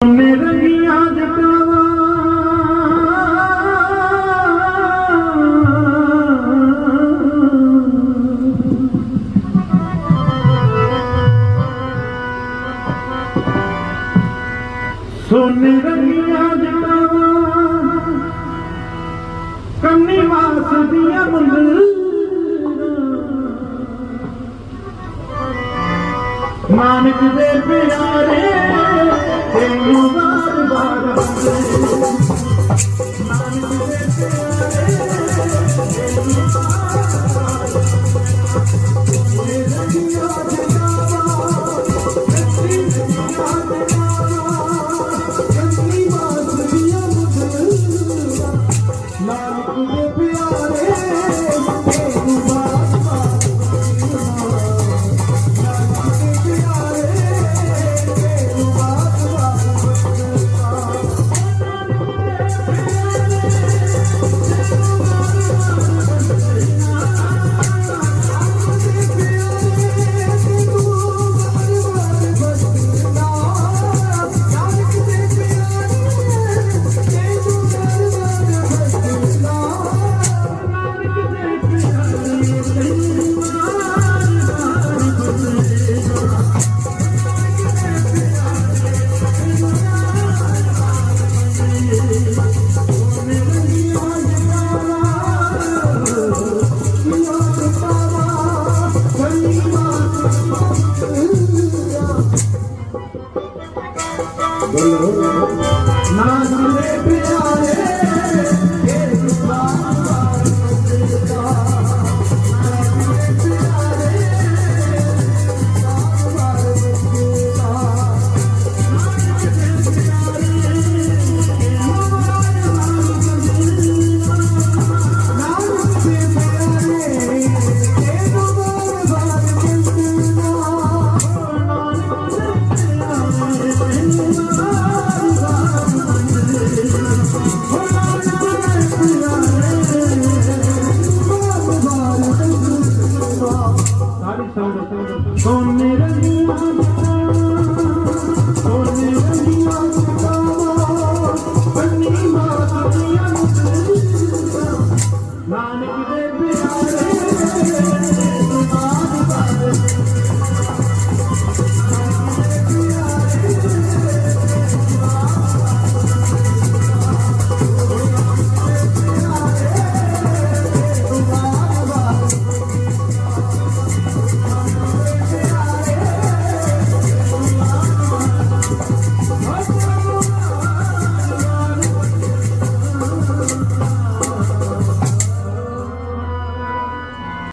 ਮੇਰੇ ਦੀਆਂ ਸੋਨੇ ਰੰਗੀਆਂ ਜਟਾਵਾਂ ਕੰਨੀ ਵਾਸ ਦੀਆਂ ਮੰਦਰਾਂ ਮਾਨਕ ਦੇ ਪਿਆਰੇ ना